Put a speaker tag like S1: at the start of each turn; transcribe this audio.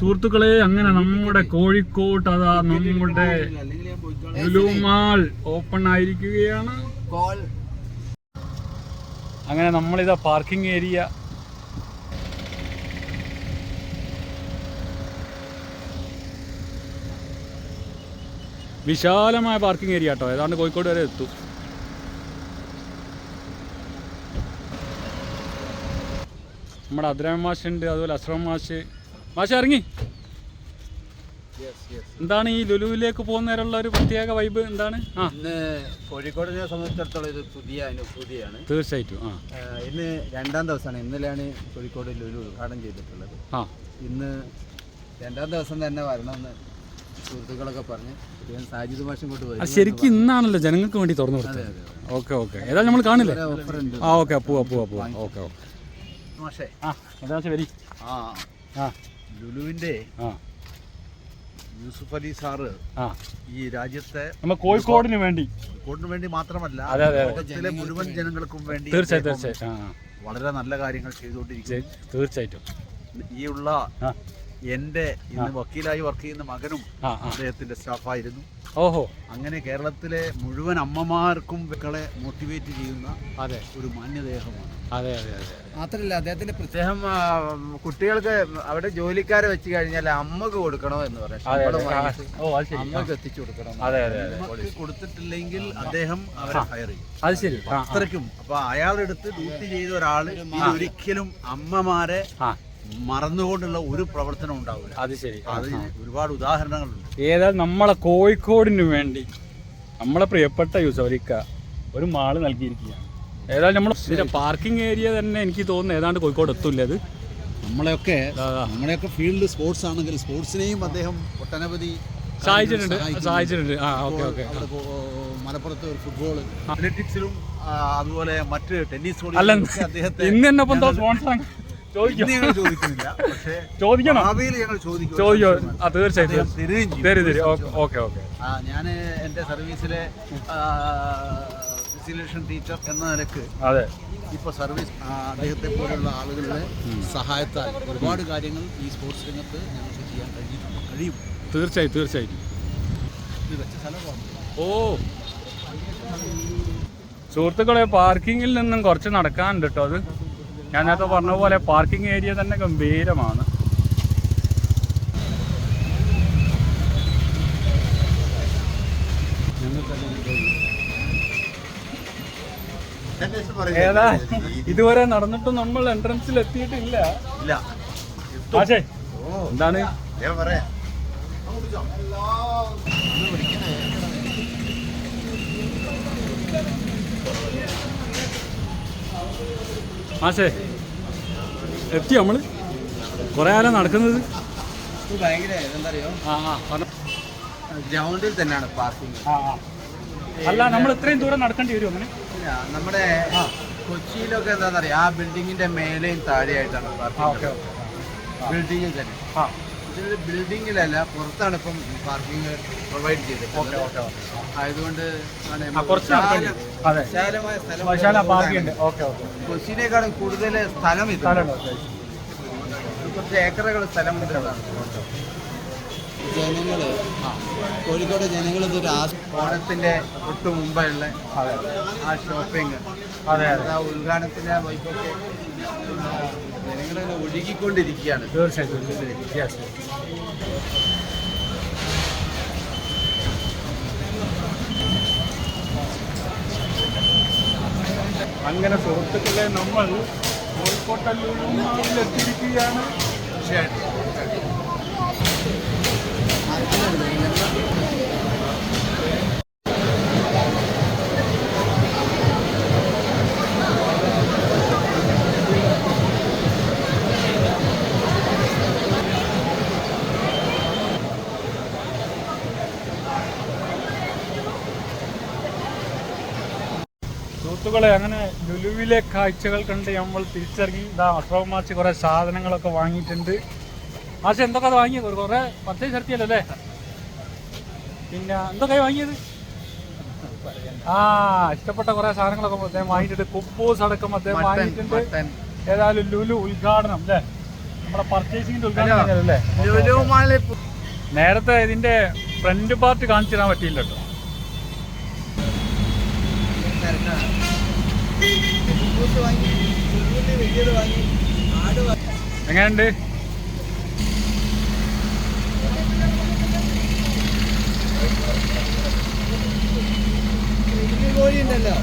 S1: സുഹൃത്തുക്കളെ അങ്ങനെ നമ്മുടെ കോഴിക്കോട്ട് അതാ നമ്മുടെ ലുലുമാൾ ഓപ്പൺ ആയിരിക്കുകയാണ്. അങ്ങനെ നമ്മളിതാ പാർക്കിംഗ് ഏരിയ. വിശാലമായ പാർക്കിംഗ് ഏരിയ കേട്ടോ. ഏതാണ്ട് കോഴിക്കോട് വരെ എത്തും. നമ്മുടെ അദ്രാം മാഷുണ്ട് ഉണ്ട് അതുപോലെ അസ്രം മാഷ്. മാഷ് ഇറങ്ങി. എന്താണ് ഈ ലുലുവിലേക്ക് പോകുന്നതിനുള്ള ഒരു പ്രത്യേക വൈബ് എന്താണ്?
S2: ഇന്ന് കോഴിക്കോടിനെ സംബന്ധിച്ചിടത്തോളം ഇത് പുതിയ അനുഭൂതിയാണ്.
S1: തീർച്ചയായിട്ടും ആ.
S2: ഇന്ന് രണ്ടാം ദിവസമാണ്. ഇന്നലെയാണ് കോഴിക്കോട് ലുലു ഉദ്ഘാടനം ചെയ്തിട്ടുള്ളത്.
S1: ആ.
S2: ഇന്ന് രണ്ടാം ദിവസം തന്നെ വരണമെന്ന് സുഹൃത്തുക്കളൊക്കെ പറഞ്ഞ് സാജിദ് മാഷം കൊണ്ട്
S1: പോയി ശരിക്കും ഇന്നാണല്ലോ ജനങ്ങൾക്ക് വേണ്ടി തുറന്നു
S2: അതെ അതെ
S1: ഓക്കെ ഓക്കെ. ഏതായാലും നമ്മൾ കാണില്ലേ?
S2: ഓഫർ ഉണ്ട്.
S1: ആ ഓക്കെ പോവാ പോവാ പോവാ. Okay okay.
S2: മാഷേ.
S1: ആ ഏതാ വരി.
S2: ആ.
S1: ആ.
S2: ലുലുവിന്റെ
S1: ആ.
S2: യൂസുഫ് അലി സാറ് ഈ രാജ്യത്തെ
S1: നമ്മൾ കോഴിക്കോടിന് വേണ്ടി.
S2: കോഴിക്കോടിന് വേണ്ടി മാത്രമല്ല. ലോകത്തിലെ മുഴുവൻ ജനങ്ങൾക്കും വേണ്ടി
S1: തീർച്ചയായും
S2: അദ്ദേഹം
S1: തീർച്ചയായും ആ.
S2: വളരെ നല്ല കാര്യങ്ങൾ
S1: ചെയ്തുകൊണ്ടിരിക്കും തീർച്ചയായിട്ടും.
S2: ഈ ഉള്ള
S1: ആ.
S2: എന്റെ ഇന്ന് വക്കീലായി വർക്ക് ചെയ്യുന്ന മകനും അദ്ദേഹത്തിന്റെ സ്റ്റാഫായിരുന്നു
S1: ഓഹോ.
S2: അങ്ങനെ കേരളത്തിലെ മുഴുവൻ അമ്മമാർക്കും മക്കളെ മോട്ടിവേറ്റ് ചെയ്യുന്ന
S1: അതെ.
S2: ഒരു മാന്യദേഹമാണ്.
S1: അതെ അതെ അതെ.
S2: മാത്രല്ല അദ്ദേഹത്തിന്റെ പ്രത്യേകം കുട്ടികൾക്ക് അവിടെ ജോലിക്കാരെ വെച്ച് കഴിഞ്ഞാൽ അമ്മയ്ക്ക് കൊടുക്കണോ എന്ന് പറയാം. അമ്മയ്ക്ക് എത്തിച്ചു കൊടുക്കണം.
S1: അതെ അതെ അതെ.
S2: കൊടുത്തിട്ടില്ലെങ്കിൽ അദ്ദേഹം അവരെ ഹയർ ചെയ്യും.
S1: അത് ശരി.
S2: അത്രയ്ക്കും. അപ്പൊ അയാളെടുത്ത് ഡ്യൂട്ടി ചെയ്ത ഒരാൾ ഒരിക്കലും അമ്മമാരെ
S1: ആ.
S2: മറന്നുകൊണ്ടുള്ള ഒരു പ്രവർത്തനം ഉണ്ടാവില്ല
S1: അത് ശരി. അത്
S2: ഒരുപാട് ഉദാഹരണങ്ങളുണ്ട്.
S1: ഏതായാലും നമ്മളെ കോഴിക്കോടിന് വേണ്ടി നമ്മളെ പ്രിയപ്പെട്ട യൂസവരിക്ക ഒരു മാൾ നൽകിയിരിക്കുകയാണ്. ഏതായാലും നമ്മൾ പാർക്കിംഗ് ഏരിയ തന്നെ എനിക്ക് തോന്നുന്നു. ഏതാണ്ട് കോഴിക്കോട് എത്തൂല്ല അത്?
S2: നമ്മളെയൊക്കെ. നമ്മളെയൊക്കെ ഫീൽഡ് സ്പോർട്സ് ആണെങ്കിൽ സ്പോർട്സിനെയും അദ്ദേഹം ഒട്ടനവധി
S1: സഹായിച്ചിട്ടുണ്ട്. സഹായിച്ചിട്ടുണ്ട്. ആ ഓക്കെ ഓക്കെ
S2: മലപ്പുറത്ത് ഒരു ഫുട്ബോൾ അത്ലറ്റിക്സിലും അതുപോലെ മറ്റ് ടെന്നീസ്
S1: അല്ല
S2: അദ്ദേഹത്തെ
S1: ഇന്ന് എന്നൊപ്പം സ്പോൺസർ ചോദിക്കും?
S2: ഞങ്ങൾ ചോദിക്കുന്നില്ല. പക്ഷേ
S1: ചോദിക്കണം?
S2: ഭാവിയിൽ ഞങ്ങൾ ചോദിക്കും.
S1: ചോദിക്കോ ആ തീർച്ചയായും
S2: അദ്ദേഹം തരുകയും ചെയ്യും.
S1: തരും തരും. Okay okay.
S2: ഞാൻ എന്റെ സർവീസിലെ ഫെസിലേഷൻ ടീച്ചർ എന്ന നിലയ്ക്ക്
S1: അതെ.
S2: ഇപ്പോൾ സർവീസ് ആ, അദ്ദേഹത്തെ പോലുള്ള ആളുകളുടെ സഹായത്താൽ ഒരുപാട് കാര്യങ്ങൾ ഈ സ്പോർട്സ് രംഗത്ത് ഞങ്ങൾക്ക് ചെയ്യാൻ കഴിഞ്ഞിട്ടുണ്ട്. കഴിയും.
S1: തീർച്ചയായും തീർച്ചയായും.
S2: ഇത് വെച്ച സ്ഥലമാണ്
S1: ഓ. സുഹൃത്തുക്കളെ പാർക്കിങ്ങിൽ നിന്നും കുറച്ച് നടക്കാനുണ്ട് കേട്ടോ അത്. ഞാൻ നേരത്തെ പറഞ്ഞ പോലെ പാർക്കിംഗ് ഏരിയ തന്നെ ഗംഭീരമാണ്. ഏതാ? ഇതുവരെ നടന്നിട്ടും നമ്മൾ എൻട്രൻസിൽ എത്തിയിട്ടില്ല.
S2: ഇല്ല.
S1: എന്താണ്?
S2: ഞാൻ പറയാം.
S1: മാഷേ എത്തി നമ്മൾ? കുറെ കാലം നടക്കുന്നത്.
S2: ഭയങ്കര എന്താ അറിയോ
S1: ആ ആ പറഞ്ഞോ.
S2: ഗ്രൗണ്ടിൽ തന്നെയാണ് പാർക്കിംഗ്.
S1: ആ, ആ. അല്ല നമ്മൾ ഇത്രയും ദൂരം നടക്കേണ്ടി വരും അങ്ങനെ?
S2: നമ്മുടെ കൊച്ചിയിലൊക്കെ എന്താണെന്ന് പറയാ ആ ബിൽഡിങ്ങിന്റെ മേലെയും താഴെയായിട്ടാണ് പാർക്കിംഗ് ബിൽഡിങ്ങിൽ തന്നെ.
S1: ആ.
S2: ബിൽഡിങ്ങിലല്ല പുറത്താണ് ഇപ്പം പാർക്കിംഗ് പ്രൊവൈഡ്
S1: ചെയ്തത്
S2: ആയതുകൊണ്ട് ആണ്
S1: കുറച്ച് നടക്കേണ്ടി. അതെ.
S2: വിശാലമായ സ്ഥലം
S1: വിശാല പാർക്ക് ഉണ്ട് ഓക്കെ ഓക്കെ.
S2: കൊച്ചിനേക്കാളും കൂടുതൽ സ്ഥലം ഇത് കുറച്ച് ഏക്കറുകൾ സ്ഥലം ജനങ്ങൾ കോഴിക്കോട് ജനങ്ങൾ ഇതൊരു ഓണത്തിന്റെ തൊട്ട് മുമ്പുള്ള ആ ഷോപ്പിംഗ്
S1: അതെ
S2: ആ ഉദ്ഘാടനത്തിന്റെ വൈകൊക്കെ ജനങ്ങളിങ്ങനെ ഒഴുകിക്കൊണ്ടിരിക്കുകയാണ്.
S1: തീർച്ചയായും തീർച്ചയായും അങ്ങനെ സുഹൃത്തുക്കളെ നമ്മൾ കോഴിക്കോട്ടല്ലൂരിൽ എത്തിയിരിക്കുകയാണ്. സുഹൃത്തുക്കളെ അങ്ങനെ ലുലുവിലെ കാഴ്ചകൾ കണ്ട് നമ്മൾ തിരിച്ചിറങ്ങി ഇതാ അഷ്റഫ് മാച്ച് കുറേ സാധനങ്ങളൊക്കെ വാങ്ങിയിട്ടുണ്ട്. മാച്ച് എന്തൊക്കെ അത് വാങ്ങിയത്? ഒരു കുറേ പർച്ചേസ് നടത്തിയല്ലോ അല്ലേ? പിന്നെ എന്തൊക്കെ വാങ്ങിയത്? ആ ഇഷ്ടപ്പെട്ട കുറേ സാധനങ്ങളൊക്കെ അദ്ദേഹം വാങ്ങിയിട്ടുണ്ട്. കുബൂസ് അടക്കം അദ്ദേഹം വാങ്ങിയിട്ടുണ്ട്. ഏതായാലും ലുലു ഉദ്ഘാടനം അല്ലേ? നമ്മുടെ പർച്ചേസിങ്ങിന്റെ ഉദ്ഘാടനം അല്ലേ
S3: ലുലു
S1: നേരത്തെ ഇതിന്റെ ഫ്രണ്ട് പാർട്ട് കാണിച്ചു തരാൻ പറ്റിയില്ല കേട്ടോ
S3: വാങ്ങി ആട്
S1: എങ്ങനെയുണ്ട്? കോഴിയുണ്ടല്ലോ